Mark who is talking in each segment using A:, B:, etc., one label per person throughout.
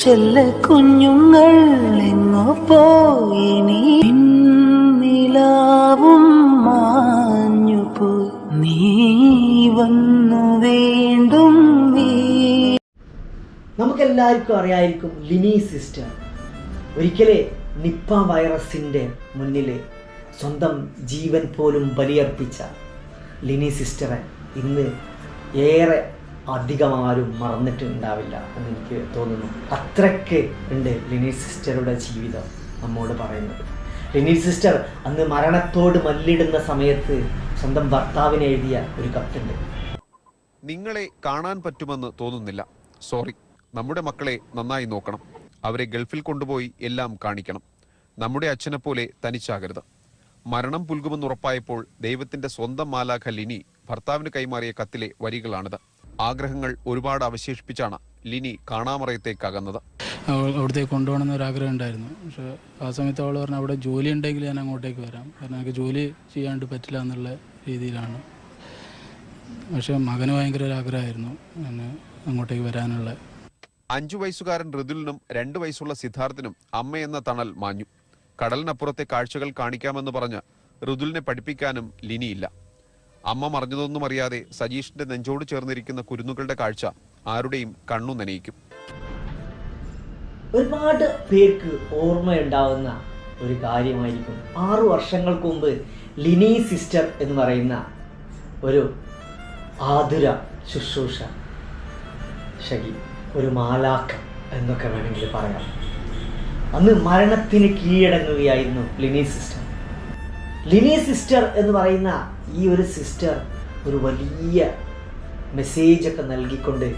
A: ചെല്ല കുഞ്ഞുങ്ങൾ എങ്ങോ പോയിനി നിലാവും മാഞ്ഞു പോയി നീ വന്നു വീണ്ടും നമുക്ക്
B: നമുക്കെല്ലാവർക്കും അറിയായിരിക്കും ലിനി സിസ്റ്റർ. ഒരിക്കലേ നിപ്പ വൈറസിന്റെ മുന്നിൽ സ്വന്തം ജീവൻ പോലും ബലിയർപ്പിച്ച ലിനി സിസ്റ്ററെ ഇന്ന് ഏറെ അധികം ആരും മറന്നിട്ടുണ്ടാവില്ല എന്ന് എനിക്ക് തോന്നുന്നു. അത്രയ്ക്ക് ഉണ്ട് ലിനി സിസ്റ്ററുടെ ജീവിതം നമ്മോട് പറയുന്നത്. ലിനി സിസ്റ്റർ അന്ന് മരണത്തോട് മല്ലിടുന്ന സമയത്ത് സ്വന്തം ഭർത്താവിന് എഴുതിയ ഒരു കത്തുണ്ട്.
C: നിങ്ങളെ കാണാൻ പറ്റുമെന്ന് തോന്നുന്നില്ല. സോറി. നമ്മുടെ മക്കളെ നന്നായി നോക്കണം. അവരെ ഗൾഫിൽ കൊണ്ടുപോയി എല്ലാം കാണിക്കണം. നമ്മുടെ അച്ഛനെ പോലെ തനിച്ചാകരുത്. മരണം പുൽകുമെന്ന് ഉറപ്പായപ്പോൾ ദൈവത്തിന്റെ സ്വന്തം മാലാഖ ലിനി ഭർത്താവിന് കൈമാറിയ കത്തിലെ വരികളാണിത്. ആഗ്രഹങ്ങൾ ഒരുപാട് അവശേഷിപ്പിച്ചാണ് ലിനി കാണാമറയത്തേക്ക് അകന്നത്
D: അവിടത്തേക്ക് കൊണ്ടുപോകണമെന്ന് ഒരു ആഗ്രഹം ഉണ്ടായിരുന്നു. പക്ഷെ ആ സമയത്ത് അവൾ പറഞ്ഞു അവിടെ ജോലി ഉണ്ടെങ്കിൽ ഞാൻ അങ്ങോട്ടേക്ക് വരാം. കാരണം എനിക്ക് ജോലി ചെയ്യാണ്ട് പറ്റില്ല എന്നുള്ള രീതിയിലാണ്. പക്ഷെ മകന് ഭയങ്കര ഒരു ആഗ്രഹമായിരുന്നു എന്നെ അങ്ങോട്ടേക്ക് വരാനുള്ള.
C: അഞ്ചു വയസ്സുകാരൻ ഋതുലിനും രണ്ട് വയസ്സുള്ള സിദ്ധാർത്ഥിനും അമ്മയെന്ന തണൽ മാഞ്ഞു. കടലിനപ്പുറത്തെ കാഴ്ചകൾ കാണിക്കാമെന്ന് പറഞ്ഞ് ഋതുലിനെ പഠിപ്പിക്കാനും ലിനിയില്ല അമ്മ മറിഞ്ഞതൊന്നും അറിയാതെ സജീഷിന്റെ നെഞ്ചോട് ചേർന്നിരിക്കുന്ന കുരുന്നുകളുടെ കാഴ്ച ആരുടെയും കണ്ണു നനയിക്കും.
B: ഒരുപാട് പേർക്ക് ഓർമ്മയുണ്ടാവുന്ന ഒരു കാര്യമായിരിക്കും. ആറു വർഷങ്ങൾക്ക് മുമ്പ് ലിനി സിസ്റ്റർ എന്ന് പറയുന്ന ഒരു ആതുര ശുശ്രൂഷ ശകി ഒരു മാലാക്ക എന്നൊക്കെ വേണമെങ്കിൽ പറയാം. അന്ന് മരണത്തിന് കീഴടങ്ങുകയായിരുന്നു ലിനി സിസ്റ്റർ. ലിനി സിസ്റ്റർ എന്ന് പറയുന്ന ഈ ഒരു സിസ്റ്റർ ഒരു വലിയ മെസ്സേജൊക്കെ നൽകിക്കൊണ്ട്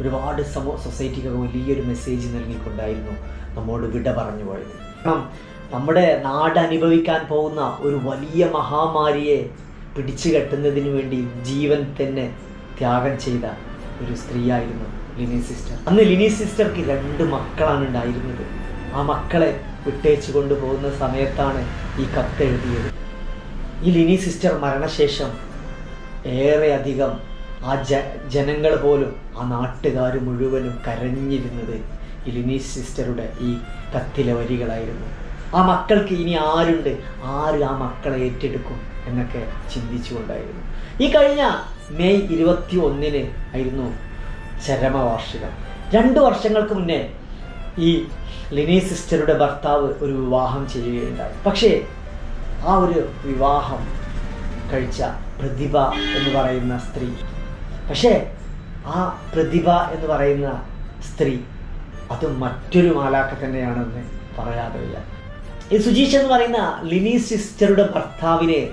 B: ഒരുപാട് സമൂഹ സൊസൈറ്റിക്കൊക്കെ വലിയൊരു മെസ്സേജ് നൽകിക്കൊണ്ടായിരുന്നു നമ്മോട് വിട പറഞ്ഞു പോയത്. കാരണം നമ്മുടെ നാട് അനുഭവിക്കാൻ പോകുന്ന ഒരു വലിയ മഹാമാരിയെ പിടിച്ചു കെട്ടുന്നതിന് വേണ്ടി ജീവൻ തന്നെ ത്യാഗം ചെയ്ത ഒരു സ്ത്രീയായിരുന്നു ലിനി സിസ്റ്റർ അന്ന് ലിനി സിസ്റ്റർക്ക് രണ്ട് മക്കളാണ് ഉണ്ടായിരുന്നത്. ആ മക്കളെ വിട്ടേച്ചു കൊണ്ടുപോകുന്ന സമയത്താണ് ഈ കത്തെഴുതിയത്. ഈ ലിനി സിസ്റ്റർ മരണശേഷം ഏറെയധികം ആ ജ ജനങ്ങൾ പോലും ആ നാട്ടുകാർ മുഴുവനും കരഞ്ഞിരുന്നത് ഈ ലിനി സിസ്റ്ററുടെ ഈ കത്തിലെ വരികളായിരുന്നു. ആ മക്കൾക്ക് ഇനി ആരുണ്ട്? ആര് ആ മക്കളെ ഏറ്റെടുക്കും എന്നൊക്കെ ചിന്തിച്ചുകൊണ്ടായിരുന്നു. ഈ കഴിഞ്ഞ മെയ് ഇരുപത്തി ഒന്നിന് ആയിരുന്നു ചരമവാർഷികം. രണ്ട് വർഷങ്ങൾക്ക് മുന്നേ ഈ ലിനി സിസ്റ്ററുടെ ഭർത്താവ് ഒരു വിവാഹം ചെയ്യുകയുണ്ടായി. പക്ഷേ ആ ഒരു വിവാഹം കഴിച്ച പ്രതിഭ എന്ന് പറയുന്ന സ്ത്രീ. പക്ഷേ ആ പ്രതിഭ എന്ന് പറയുന്ന സ്ത്രീ അത് മറ്റൊരു മാലാക്ക തന്നെയാണെന്ന് പറയാതെ വയ്യ ഈ സുജീഷ് എന്ന് പറയുന്ന ലിനി സിസ്റ്ററുടെ ഭർത്താവിനെ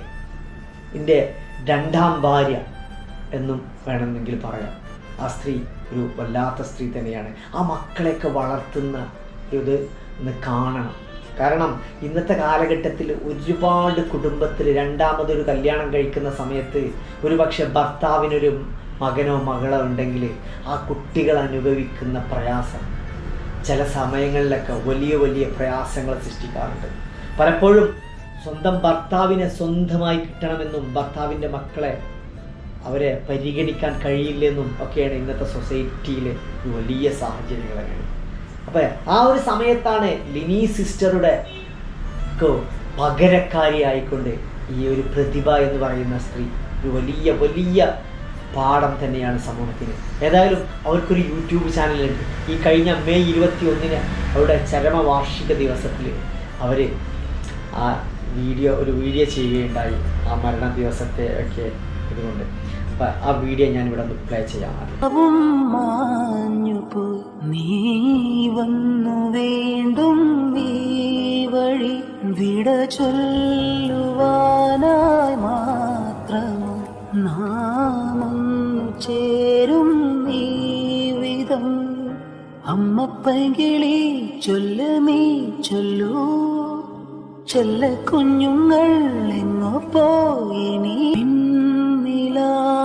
B: എന്റെ രണ്ടാം ഭാര്യ എന്നും വേണമെങ്കിൽ പറയാം. ആ സ്ത്രീ ഒരു വല്ലാത്ത സ്ത്രീ തന്നെയാണ്. ആ മക്കളെയൊക്കെ വളർത്തുന്ന ഒരു ഇത് കാണണം. കാരണം ഇന്നത്തെ കാലഘട്ടത്തിൽ ഒരുപാട് കുടുംബത്തിൽ രണ്ടാമതൊരു കല്യാണം കഴിക്കുന്ന സമയത്ത് ഒരു പക്ഷെ ഭർത്താവിനൊരു മകനോ മകളോ ഉണ്ടെങ്കിൽ ആ കുട്ടികൾ അനുഭവിക്കുന്ന പ്രയാസം. ചില സമയങ്ങളിലൊക്കെ വലിയ വലിയ പ്രയാസങ്ങൾ സൃഷ്ടിക്കാറുണ്ട്. പലപ്പോഴും സ്വന്തം ഭർത്താവിനെ സ്വന്തമായി കിട്ടണമെന്നും ഭർത്താവിന്റെ മക്കളെ അവരെ പരിഗണിക്കാൻ കഴിയില്ലെന്നും ഒക്കെയാണ് ഇന്നത്തെ സൊസൈറ്റിയിലെ വലിയ സാഹചര്യങ്ങളൊക്കെ. അപ്പോൾ ആ ഒരു സമയത്താണ് ലിനി സിസ്റ്ററുടെ ക്ക് പകരക്കാരിയായിക്കൊണ്ട് ഈ ഒരു പ്രതിഭ എന്ന് പറയുന്ന സ്ത്രീ ഒരു വലിയ വലിയ പാഠം തന്നെയാണ് സമൂഹത്തിന്. ഏതായാലും അവർക്കൊരു യൂട്യൂബ് ചാനലുണ്ട്. ഈ കഴിഞ്ഞ മെയ് ഇരുപത്തി ഒന്നിന് അവരുടെ ചരമവാർഷിക ദിവസത്തിൽ അവർ ആ വീഡിയോ ഒരു വീഡിയോ ചെയ്യുകയുണ്ടായി ആ മരണ ദിവസത്തെ ഒക്കെ ഇതുകൊണ്ട്. ആ വീഡിയോ ഞാൻ ഇവിടെ പ്ലേ ചെയ്യാം
A: നീ വന്നു വഴി വിട മാത്രം നാമം ചേരും വിധം. അമ്മ ചൊല്ല നീ ചൊല്ലൂ. ചെല്ല കുഞ്ഞുങ്ങൾ എങ്ങോ പോയി നീ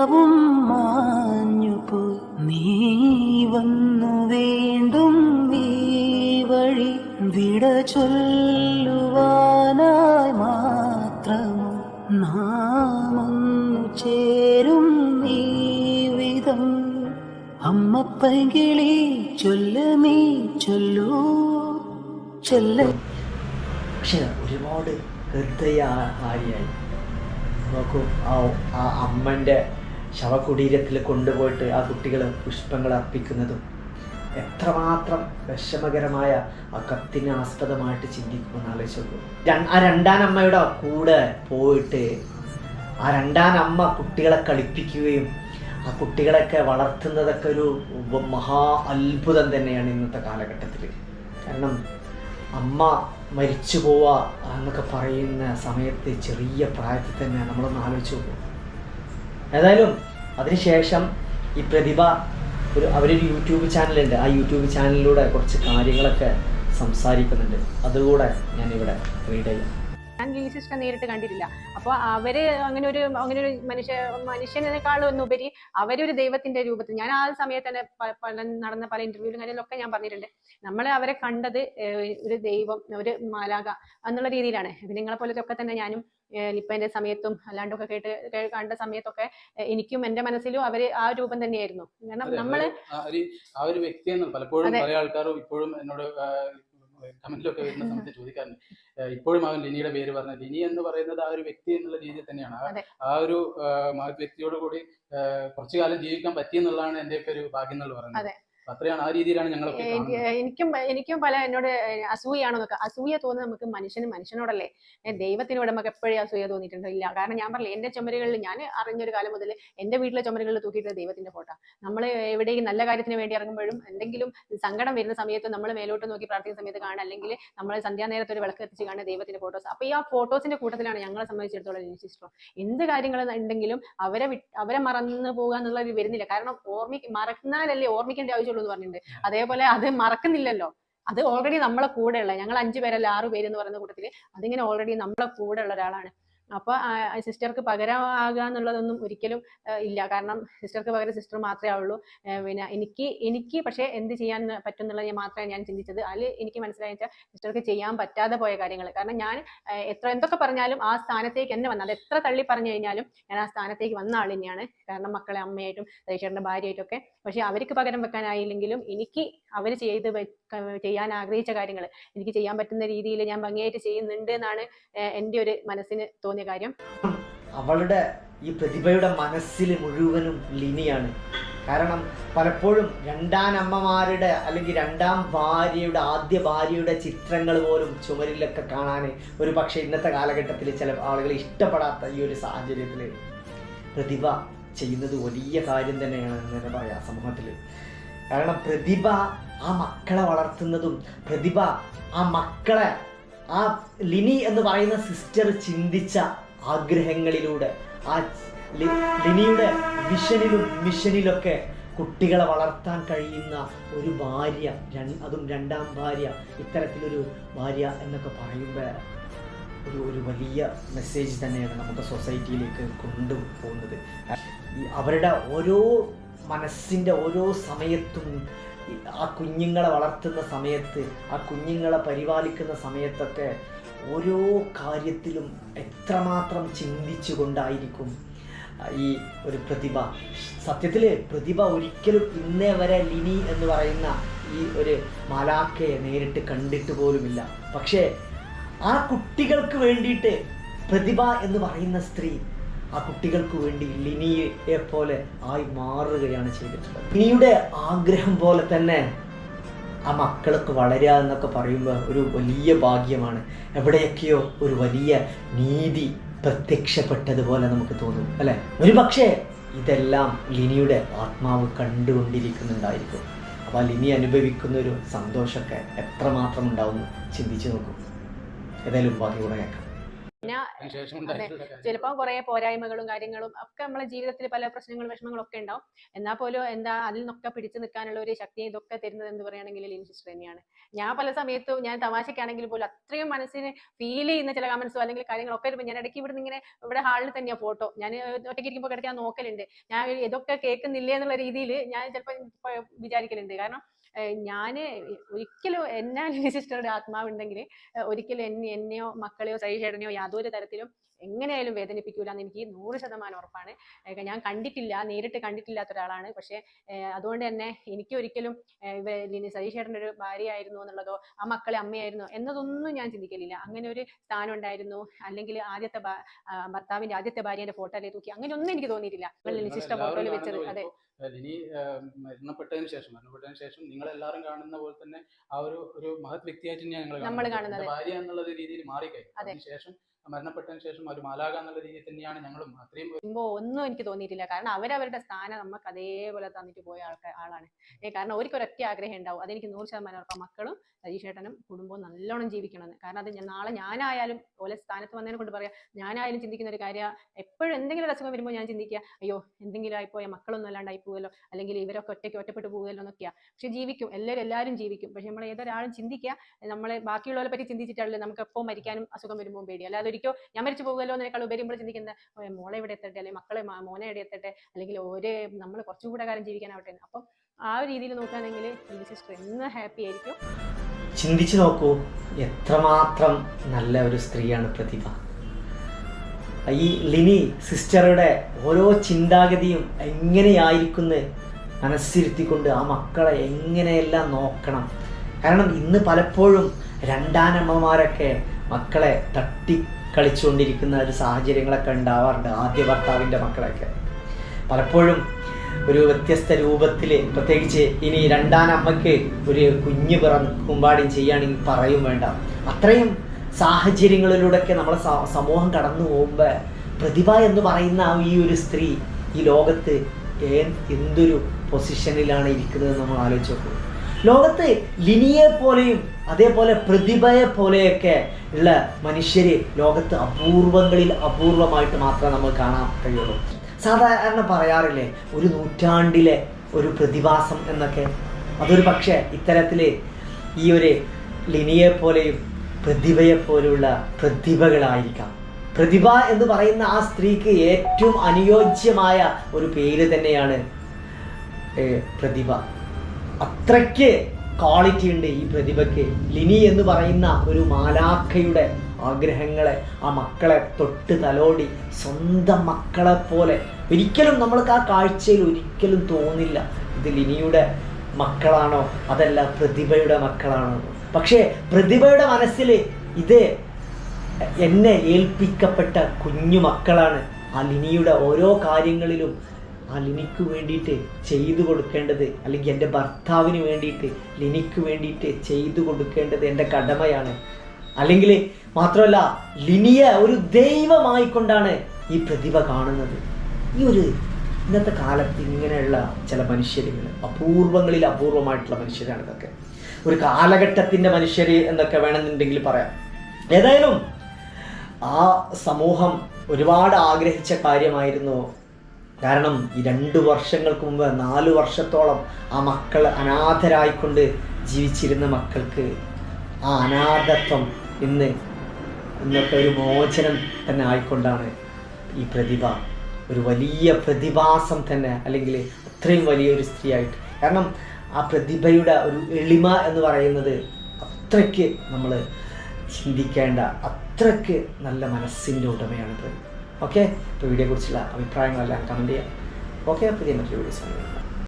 A: നിലാവും മാഞ്ഞു പോയി. നീ വന്നു വേണ്ടും ഈ വഴി വിട ചൊല്ലുവാനായി മാത്രമോ നാമൊന്നു ചേരും ഈ വിധം. അമ്മ പൈകിളി ചൊല്ലമീ ചൊല്ലൂ. ചൊല്ല.
B: പക്ഷെ ഒരുപാട് ഹൃദയഹാരിയായി നോക്കൂ ആ ആ അമ്മന്റെ ശവകുടീരത്തിൽ കൊണ്ടുപോയിട്ട് ആ കുട്ടികൾ പുഷ്പങ്ങൾ അർപ്പിക്കുന്നതും എത്രമാത്രം വിഷമകരമായ ആ കത്തിന് ആസ്പദമായിട്ട് ചിന്തിക്കുമെന്ന് ആലോചിച്ചു ആ രണ്ടാനമ്മയുടെ കൂടെ പോയിട്ട് ആ രണ്ടാനമ്മ കുട്ടികളെ കളിപ്പിക്കുകയും ആ കുട്ടികളെയൊക്കെ വളർത്തുന്നതൊക്കെ ഒരു മഹാ അത്ഭുതം തന്നെയാണ് ഇന്നത്തെ കാലഘട്ടത്തിൽ കാരണം അമ്മ മരിച്ചു പോവുക എന്നൊക്കെ പറയുന്ന സമയത്ത് ചെറിയ പ്രായത്തിൽ തന്നെ നമ്മളൊന്ന് ആലോചിച്ച് നോക്കും. ഏതായാലും അതിനുശേഷം ഈ പ്രതിഭ ഒരു അവരൊരു യൂട്യൂബ് ചാനലുണ്ട്. ആ യൂട്യൂബ് ചാനലിലൂടെ കുറച്ച് കാര്യങ്ങളൊക്കെ സംസാരിക്കുന്നുണ്ട്. അതുകൂടെ ഞാനിവിടെ റീഡ് ചെയ്യാം.
E: ഞാൻ ലീ സിസ്റ്റർ നേരിട്ട് കണ്ടിട്ടില്ല. അപ്പോൾ അവർ അങ്ങനെ ഒരു അങ്ങനെ ഒരു മനുഷ്യ മനുഷ്യനേക്കാളും ഒന്നുപരി അവരൊരു ദൈവത്തിന്റെ രൂപത്തിൽ ഞാൻ ആ സമയത്ത് തന്നെ പല നടന്ന പല ഇന്റർവ്യൂവിലും കാര്യങ്ങളൊക്കെ ഞാൻ പറഞ്ഞിട്ടുണ്ട്. നമ്മൾ അവരെ കണ്ടത് ഒരു ദൈവം ഒരു മാലാക എന്നുള്ള രീതിയിലാണ്. നിങ്ങളെ പോലത്തെ ഒക്കെ തന്നെ ഞാനും ലിപ്പന്റെ സമയത്തും അല്ലാണ്ടൊക്കെ കേട്ട് കണ്ട സമയത്തൊക്കെ എനിക്കും എന്റെ മനസ്സിലും അവർ ആ രൂപം തന്നെയായിരുന്നു. കാരണം നമ്മൾ
D: ആ ഒരു വ്യക്തിയെന്ന് പലപ്പോഴും പല ആൾക്കാരും ഇപ്പോഴും എന്നോട് കമന്റിലൊക്കെ വരുന്ന സമയത്ത് ചോദിക്കാറുണ്ട്. ഇപ്പോഴും അവൻ ലിനിയുടെ പേര് പറഞ്ഞ ലിനി എന്ന് പറയുന്നത് ആ ഒരു വ്യക്തി എന്നുള്ള രീതിയിൽ തന്നെയാണ്. ആ- ഒരു വ്യക്തിയോട് കൂടി കുറച്ചു കാലം ജീവിക്കാൻ പറ്റിയെന്നുള്ളതാണ് എന്റെയൊക്കെ ഒരു ഭാഗ്യം എന്നുള്ളത് പറയുന്നത്. അത്രയാണ് ആ രീതിയിലാണ് ഞങ്ങളൊക്കെ.
E: എനിക്കും എനിക്കും പല എന്നോട് അസൂയാണോ എന്നൊക്കെ. അസൂയ തോന്നുന്നത് നമുക്ക് മനുഷ്യന് മനുഷ്യനോടല്ലേ? ദൈവത്തിനോട് നമുക്ക് എപ്പോഴും അസൂയ തോന്നിയിട്ടുണ്ടോ. ഇല്ല കാരണം ഞാൻ പറഞ്ഞില്ല എന്റെ ചുമരുകളിൽ ഞാൻ അറിഞ്ഞൊരു കാലം മുതൽ എന്റെ വീട്ടിലെ ചുമരുകളിൽ തൂക്കിയിട്ട് ദൈവത്തിന്റെ ഫോട്ടോ. നമ്മൾ എവിടെയും നല്ല കാര്യത്തിന് വേണ്ടി ഇറങ്ങുമ്പോഴും എന്തെങ്കിലും സങ്കടം വരുന്ന സമയത്ത് നമ്മൾ മേലോട്ട് നോക്കി പ്രാർത്ഥിക്കുന്ന സമയത്ത് കാണുക അല്ലെങ്കിൽ നമ്മൾ സന്ധ്യാനേരത്ത് ഒരു വിളക്ക് എത്തിച്ച് കാണുക ദൈവത്തിന്റെ ഫോട്ടോസ്. അപ്പൊ ഈ ആ ഫോട്ടോസിന്റെ കൂട്ടത്തിലാണ് ഞങ്ങളെ സംബന്ധിച്ചിടത്തോളം എനിക്ക് ഇഷ്ടം. എന്ത് കാര്യങ്ങൾ ഉണ്ടെങ്കിലും അവരെ വിട്ട് അവരെ മറന്നു പോകുക എന്നുള്ളത് വരുന്നില്ല. കാരണം ഓർമ്മി മറന്നാലല്ലേ ഓർമ്മിക്കേണ്ട ആവശ്യമുള്ളൂ. എന്ന് പറഞ്ഞിട്ടുണ്ട്. അതേപോലെ അത് മറക്കുന്നില്ലല്ലോ. അത് ഓൾറെഡി നമ്മളെ കൂടെയുള്ള ഞങ്ങൾ അഞ്ചു പേരല്ല ആറു പേര് എന്ന് പറയുന്ന കൂട്ടത്തിൽ അതിങ്ങനെ ഓൾറെഡി നമ്മളെ കൂടെ ഉള്ള ഒരാളാണ്. അപ്പൊ സിസ്റ്റർക്ക് പകരമാകുക എന്നുള്ളതൊന്നും ഒരിക്കലും ഇല്ല. കാരണം സിസ്റ്റർക്ക് പകരം സിസ്റ്റർ മാത്രമേ ആവുള്ളൂ. പിന്നെ എനിക്ക് എനിക്ക് പക്ഷേ എന്ത് ചെയ്യാൻ പറ്റും എന്നുള്ളത് മാത്രമേ ഞാൻ ചിന്തിച്ചത്. അതിൽ എനിക്ക് മനസ്സിലായി വെച്ചാൽ സിസ്റ്റർക്ക് ചെയ്യാൻ പറ്റാതെ പോയ കാര്യങ്ങൾ. കാരണം ഞാൻ എത്ര എന്തൊക്കെ പറഞ്ഞാലും ആ സ്ഥാനത്തേക്ക് എന്നെ വന്നത് എത്ര തള്ളി പറഞ്ഞു കഴിഞ്ഞാലും ഞാൻ ആ സ്ഥാനത്തേക്ക് വന്ന ആൾ തന്നെയാണ്. കാരണം മക്കളെ അമ്മയായിട്ടും ഭാര്യയായിട്ടും ഒക്കെ. പക്ഷെ അവർക്ക് പകരം വെക്കാനായില്ലെങ്കിലും എനിക്ക് അവർ ചെയ്ത് ചെയ്യാൻ ആഗ്രഹിച്ച കാര്യങ്ങൾ എനിക്ക് ചെയ്യാൻ പറ്റുന്ന രീതിയിൽ ഞാൻ ഭംഗിയായിട്ട് ചെയ്യുന്നുണ്ട് എന്നാണ് എന്റെ ഒരു മനസ്സിന് തോന്നിയ കാര്യം.
B: അവളുടെ ഈ പ്രതിഭയുടെ മനസ്സിൽ മുഴുവനും ലിനിയാണ്. കാരണം പലപ്പോഴും രണ്ടാം അമ്മമാരുടെ അല്ലെങ്കിൽ രണ്ടാം ഭാര്യയുടെ ആദ്യ ഭാര്യയുടെ ചിത്രങ്ങൾ പോലും ചുമരിലൊക്കെ കാണാൻ ഒരു പക്ഷേ ഇന്നത്തെ കാലഘട്ടത്തിൽ ചില ആളുകൾ ഇഷ്ടപ്പെടാത്ത ഈ ഒരു സാഹചര്യത്തിൽ പ്രതിഭ ചെയ്യുന്നത് വലിയ കാര്യം തന്നെയാണ് എന്ന് പറയാം സമൂഹത്തിൽ കാരണം പ്രതിഭ ആ മക്കളെ വളർത്തുന്നതും പ്രതിഭ ആ മക്കളെ ആ ലിനി എന്ന് പറയുന്ന സിസ്റ്റർ ചിന്തിച്ച ആഗ്രഹങ്ങളിലൂടെ ആ ലിനിയുടെ വിഷനിലും മിഷനിലൊക്കെ കുട്ടികളെ വളർത്താൻ കഴിയുന്ന ഒരു ഭാര്യ അതും രണ്ടാം ഭാര്യ ഇത്തരത്തിലൊരു ഭാര്യ എന്നൊക്കെ പറയുമ്പോൾ ഒരു ഒരു വലിയ മെസ്സേജ് തന്നെയാണ് നമുക്ക് സൊസൈറ്റിയിലേക്ക് കൊണ്ടുപോകുന്നത്. അവരുടെ ഓരോ മനസ്സിന്റെ ഓരോ സമയത്തും ആ കുഞ്ഞുങ്ങളെ വളർത്തുന്ന സമയത്ത് ആ കുഞ്ഞുങ്ങളെ പരിപാലിക്കുന്ന സമയത്തൊക്കെ ഓരോ കാര്യത്തിലും എത്രമാത്രം ചിന്തിച്ചു കൊണ്ടായിരിക്കും ഈ ഒരു പ്രതിഭ. സത്യത്തിൽ പ്രതിഭ ഒരിക്കലും ഇന്നേ വരെ ലിനി എന്ന് പറയുന്ന ഈ ഒരു മാലാക്കയെ നേരിട്ട് കണ്ടിട്ട് പോലുമില്ല. പക്ഷേ ആ കുട്ടികൾക്ക് വേണ്ടിയിട്ട് പ്രതിഭ എന്ന് പറയുന്ന സ്ത്രീ ആ കുട്ടികൾക്ക് വേണ്ടി ലിനിയെ പോലെ ആയി മാറുകയാണ് ചെയ്തിട്ടുള്ളത്. ലിനിയുടെ ആഗ്രഹം പോലെ തന്നെ ആ മക്കൾക്ക് വളരുക എന്നൊക്കെ പറയുമ്പോൾ ഒരു വലിയ ഭാഗ്യമാണ്. എവിടെയൊക്കെയോ ഒരു വലിയ നീതി പ്രത്യക്ഷപ്പെട്ടതുപോലെ നമുക്ക് തോന്നും അല്ലേ? ഒരു പക്ഷേ ഇതെല്ലാം ലിനിയുടെ ആത്മാവ് കണ്ടുകൊണ്ടിരിക്കുന്നുണ്ടായിരിക്കും. അപ്പോൾ ലിനി അനുഭവിക്കുന്ന ഒരു സന്തോഷമൊക്കെ എത്രമാത്രം ഉണ്ടാവും ചിന്തിച്ചു നോക്കും. ഏതായാലും ബാക്കി കൂടെ കേൾക്കാം.
E: പിന്നെ ചിലപ്പോൾ കുറെ പോരായ്മകളും കാര്യങ്ങളും ഒക്കെ നമ്മളെ ജീവിതത്തിൽ പല പ്രശ്നങ്ങളും വിഷമങ്ങളും ഒക്കെ ഉണ്ടാവും. എന്നാൽ പോലും എന്താ അതിൽ നിന്നൊക്കെ പിടിച്ചു നിൽക്കാനുള്ള ഒരു ശക്തി ഇതൊക്കെ തരുന്നത് എന്ന് പറയുകയാണെങ്കിൽ ലിൻ സിസ്റ്റർ തന്നെയാണ്. ഞാൻ പല സമയത്തും ഞാൻ തമാശക്കാണെങ്കിൽ പോലും അത്രയും മനസ്സിന് ഫീൽ ചെയ്യുന്ന ചില കമന്റ്സോ അല്ലെങ്കിൽ കാര്യങ്ങളൊക്കെ വരുമ്പോൾ ഞാൻ ഇടയ്ക്ക് ഇവിടെ ഇങ്ങനെ ഇവിടെ ഹാളിൽ തന്നെയാണ് ഫോട്ടോ ഞാൻ ഒറ്റയ്ക്ക് ഇരിക്കുമ്പോൾ ഇടയ്ക്ക് ഞാൻ നോക്കലുണ്ട്. ഞാൻ ഇതൊക്കെ കേൾക്കുന്നില്ലേ എന്നുള്ള രീതിയിൽ ഞാൻ ചിലപ്പോൾ വിചാരിക്കലുണ്ട്. കാരണം ഞാൻ ഒരിക്കലും എന്നാ സിസ്റ്ററുടെ ആത്മാവുണ്ടെങ്കിൽ ഒരിക്കലും എന്നെ എന്നെയോ മക്കളെയോ സഹിചേട്ടനെയോ യാതൊരു തരത്തിലും എങ്ങനെയായാലും വേദനിപ്പിക്കൂല എന്ന് എനിക്ക് നൂറ് ശതമാനം ഉറപ്പാണ്. ഞാൻ കണ്ടിട്ടില്ല നേരിട്ട് കണ്ടിട്ടില്ലാത്ത ഒരാളാണ്. പക്ഷേ അതുകൊണ്ട് തന്നെ എനിക്ക് ഒരിക്കലും സതീഷേട്ടന്റെ ഒരു ഭാര്യയായിരുന്നു എന്നുള്ളതോ ആ മക്കളെ അമ്മയായിരുന്നു എന്നതൊന്നും ഞാൻ ചിന്തിക്കലില്ല. അങ്ങനെ ഒരു സ്ഥാനം ഉണ്ടായിരുന്നു അല്ലെങ്കിൽ ആദ്യത്തെ ഭർത്താവിന്റെ ആദ്യത്തെ ഭാര്യന്റെ ഫോട്ടോയിലെ തൂക്കി അങ്ങനെ ഒന്നും എനിക്ക് തോന്നിയിട്ടില്ല. സിസ്റ്റർ ഫോട്ടോയിൽ വെച്ചത് അതെ.
D: ഇനി മരണപ്പെട്ടതിന് ശേഷം മരണപ്പെട്ടതിന് ശേഷം നിങ്ങൾ എല്ലാവരും കാണുന്ന പോലെ തന്നെ ആ ഒരു ഒരു മഹത് വ്യക്തിയായിട്ട് ഞങ്ങൾ കാണുന്നത്. ഭാര്യ എന്നുള്ള രീതിയിൽ മാറിക്കഴിഞ്ഞു
E: അതെ.
D: മരണപ്പെട്ടതിന് ശേഷം ഒരു മാലാക എന്നുള്ള രീതിയിൽ തന്നെയാണ് ഞങ്ങളും അത്രയും
E: ഒന്നും എനിക്ക് തോന്നിയിട്ടില്ല. കാരണം അവരവരുടെ സ്ഥാനം നമുക്ക് അതേപോലെ തന്നിട്ട് പോയ ആൾക്കാർ ആളാണ്. കാരണം അവർക്ക് ഒരൊറ്റ ആഗ്രഹം ഉണ്ടാവും. അതെനിക്ക് നൂറ് ശതമാനം ഉറപ്പാണ് മക്കളും സതീഷേട്ടനും കുടുംബവും നല്ലോണം ജീവിക്കണമെന്ന്. കാരണം അത് നാളെ ഞാനായാലും ഓലെ സ്ഥാനത്ത് വന്നതിനെ കൊണ്ട് പറയാം. ഞാനായാലും ചിന്തിക്കുന്ന ഒരു കാര്യം. എപ്പോഴും എന്തെങ്കിലും ഒരു അസുഖം വരുമ്പോൾ ഞാൻ ചിന്തിക്കുക അയ്യോ എന്തെങ്കിലും ആയിപ്പോയ മക്കളൊന്നും അല്ലാണ്ടായി പോകുമല്ലോ അല്ലെങ്കിൽ ഇവരൊക്കെ ഒറ്റയ്ക്ക് ഒറ്റപ്പെട്ട് പോകുമല്ലോ എന്നൊക്കെയാ. പക്ഷെ ജീവിക്കും. എല്ലാവരും എല്ലാവരും ജീവിക്കും. പക്ഷെ നമ്മൾ ഏതൊരാളും ചിന്തിക്കുക നമ്മളെ ബാക്കിയുള്ളവരെ പറ്റി ചിന്തിച്ചിട്ടാണല്ലോ നമുക്ക് എപ്പോൾ മരിക്കാനും അസുഖം വരുമ്പോൾ പേടി അല്ലാതെ ഒരിക്കലും ഞാൻ മരിച്ചു പോകുമല്ലോ എന്നതിനേക്കാൾ ഉപരി നമ്മൾ ചിന്തിക്കുന്നത്. "ഓ, മോളെ ഇവിടെ എത്തട്ടെ അല്ലെങ്കിൽ മക്കളെ മോനെ ഇവിടെ എത്തട്ടെ അല്ലെങ്കിൽ ഒരേ നമ്മൾ കുറച്ചുകൂടെ കാലം ജീവിക്കാനാവട്ടെ. അപ്പം ആ ഒരു രീതിയിൽ നോക്കുകയാണെങ്കിൽ ഈ സിസ്റ്റർ എന്ന് ഹാപ്പി ആയിരിക്കും.
B: ചിന്തിച്ചു നോക്കൂ എത്രമാത്രം നല്ല ഒരു സ്ത്രീയാണ് പ്രതിഭ. ഈ ലിനി സിസ്റ്ററുടെ ഓരോ ചിന്താഗതിയും എങ്ങനെയായിരിക്കുന്നു മനസ്സിരുത്തിക്കൊണ്ട് ആ മക്കളെ എങ്ങനെയെല്ലാം നോക്കണം. കാരണം ഇന്ന് പലപ്പോഴും രണ്ടാനമ്മമാരൊക്കെ മക്കളെ തട്ടി കളിച്ചുകൊണ്ടിരിക്കുന്ന ഒരു സാഹചര്യങ്ങളൊക്കെ ഉണ്ടാവാറുണ്ട് ആദ്യ ഭർത്താവിന്റെ മക്കളൊക്കെ. പലപ്പോഴും ഒരു വ്യത്യസ്ത രൂപത്തിൽ പ്രത്യേകിച്ച് ഇനി രണ്ടാം അമ്മയ്ക്ക് ഒരു കുഞ്ഞ് പിറക്കുമ്പാടും ചെയ്യുകയാണെങ്കിൽ പറയും വേണ്ട. അത്രയും സാഹചര്യങ്ങളിലൂടെയൊക്കെ നമ്മളെ സമൂഹം കടന്നു പോകുമ്പോൾ പ്രതിഭ എന്ന് പറയുന്ന ഈ ഒരു സ്ത്രീ ഈ ലോകത്ത് എന്തൊരു പൊസിഷനിലാണ് ഇരിക്കുന്നത് നമ്മൾ ആലോചിച്ച് നോക്കും. ലോകത്ത് ലിനിയെ പോലെയും അതേപോലെ പ്രതിഭയെ പോലെയൊക്കെ ഉള്ള മനുഷ്യര് ലോകത്ത് അപൂർവങ്ങളിൽ അപൂർവമായിട്ട് മാത്രമേ നമ്മൾ കാണാൻ കഴിയുള്ളൂ. സാധാരണ പറയാറില്ലേ ഒരു നൂറ്റാണ്ടിലെ ഒരു പ്രതിഭാസം എന്നൊക്കെ. അതൊരു പക്ഷേ ഇത്തരത്തിൽ ഈ ഒരു ലിനിയെ പോലെയും പ്രതിഭയെ പോലെയുള്ള പ്രതിഭകളായിരിക്കാം. പ്രതിഭ എന്ന് പറയുന്ന ആ സ്ത്രീക്ക് ഏറ്റവും അനുയോജ്യമായ ഒരു പേര് തന്നെയാണ് പ്രതിഭ. അത്രയ്ക്ക് ക്വാളിറ്റി ഉണ്ട് ഈ പ്രതിഭയ്ക്ക് ലിനി എന്ന് പറയുന്ന ഒരു മാലാഖയുടെ ആഗ്രഹങ്ങളെ ആ മക്കളെ തൊട്ട് തലോടി സ്വന്തം മക്കളെ പോലെ ഒരിക്കലും നമ്മൾക്ക് ആ കാഴ്ചയിൽ ഒരിക്കലും തോന്നില്ല. ഇത് ലിനിയുടെ മക്കളാണോ? അതല്ല പ്രതിഭയുടെ മക്കളാണോ? പക്ഷേ പ്രതിഭയുടെ മനസ്സിൽ ഇത് എന്നെ ഏൽപ്പിക്കപ്പെട്ട കുഞ്ഞു മക്കളാണ്. ആ ലിനിയുടെ ഓരോ കാര്യങ്ങളിലും ആ ലിനിക്ക് വേണ്ടിയിട്ട് ചെയ്തു കൊടുക്കേണ്ടത് അല്ലെങ്കിൽ എന്റെ ഭർത്താവിന് വേണ്ടിയിട്ട് ലിനിക്ക് വേണ്ടിയിട്ട് ചെയ്തു കൊടുക്കേണ്ടത് എന്റെ കടമയാണ്. അല്ലെങ്കിൽ മാത്രമല്ല ലിനിയെ ഒരു ദൈവമായിക്കൊണ്ടാണ് ഈ പ്രതിഭ കാണുന്നത്. ഈ ഒരു ഇന്നത്തെ കാലത്ത് ഇങ്ങനെയുള്ള ചില മനുഷ്യരുകൾ അപൂർവങ്ങളിൽ അപൂർവമായിട്ടുള്ള മനുഷ്യരാണ് ഇതൊക്കെ. ഒരു കാലഘട്ടത്തിന്റെ മനുഷ്യർ എന്നൊക്കെ വേണമെന്നുണ്ടെങ്കിൽ പറയാം. ഏതായാലും ആ സമൂഹം ഒരുപാട് ആഗ്രഹിച്ച കാര്യമായിരുന്നു കാരണം ഈ രണ്ട് വർഷങ്ങൾക്ക് മുമ്പ് നാല് വർഷത്തോളം ആ മക്കൾ അനാഥരായിക്കൊണ്ട് ജീവിച്ചിരുന്ന മക്കൾക്ക് ആ അനാഥത്വം ഇന്ന് ഇന്നത്തെ ഒരു മോചനം തന്നെ ആയിക്കൊണ്ടാണ് ഈ പ്രതിഭ. ഒരു വലിയ പ്രതിഭാസം തന്നെ അല്ലെങ്കിൽ അത്രയും വലിയൊരു സ്ത്രീയായിട്ട്. കാരണം ആ പ്രതിഭയുടെ ഒരു എളിമ എന്ന് പറയുന്നത് അത്രയ്ക്ക് നമ്മൾ ചിന്തിക്കേണ്ട അത്രയ്ക്ക് നല്ല മനസ്സിന്റെ ഉടമയാണ് പ്രതിഭ ഓക്കെ? അപ്പോൾ വീഡിയോയെക്കുറിച്ചുള്ള അഭിപ്രായങ്ങളെല്ലാം കമന്റ് ചെയ്യാം. ഓക്കെ പുതിയ മറ്റൊരു വീഡിയോസ്